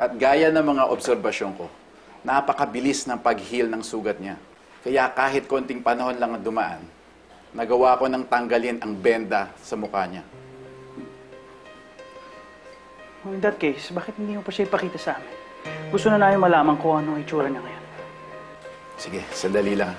At gaya ng mga obserbasyon ko, napakabilis ng pag-heal ng sugat niya. Kaya kahit konting panahon lang ang dumaan, nagawa ko ng tanggalin ang benda sa mukha niya. In that case, bakit hindi mo pa siya ipakita sa amin? Gusto na namin malaman kung ano ang itsura niya ngayon. Sige, sandali lang.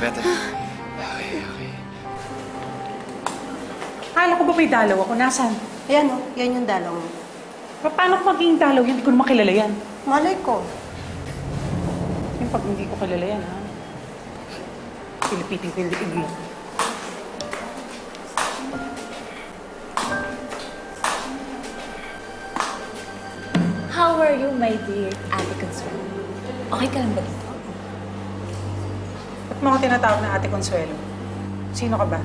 Better. Okay, okay. Akala ko ba may dalaw ako? Nasaan? Ayan o, yan yung dalaw mo. Pa- Paano ko magiging dalaw yan? Hindi ko naman kilala yan. Malay ko. Yung pag hindi ko kilala yan, ha? Pilipitin-pilitig lang. How are you, my dear Ate Consuelo? Okay ka lang ba dito? Ba't mo ako tinatawag na Ate Consuelo? Sino ka ba?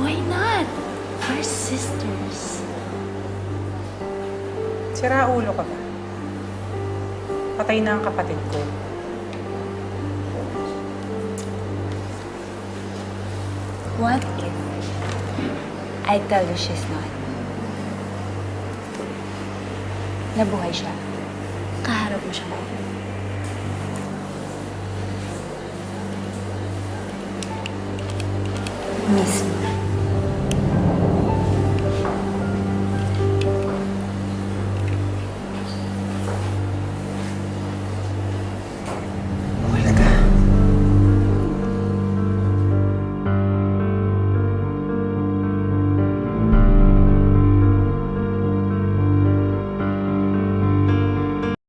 Why not? We're sisters. Sira ulo ka ba? Patay na ang kapatid ko. What if I tell you she's not? Nabuhay siya. Kaharap mo siya ngayon. місць.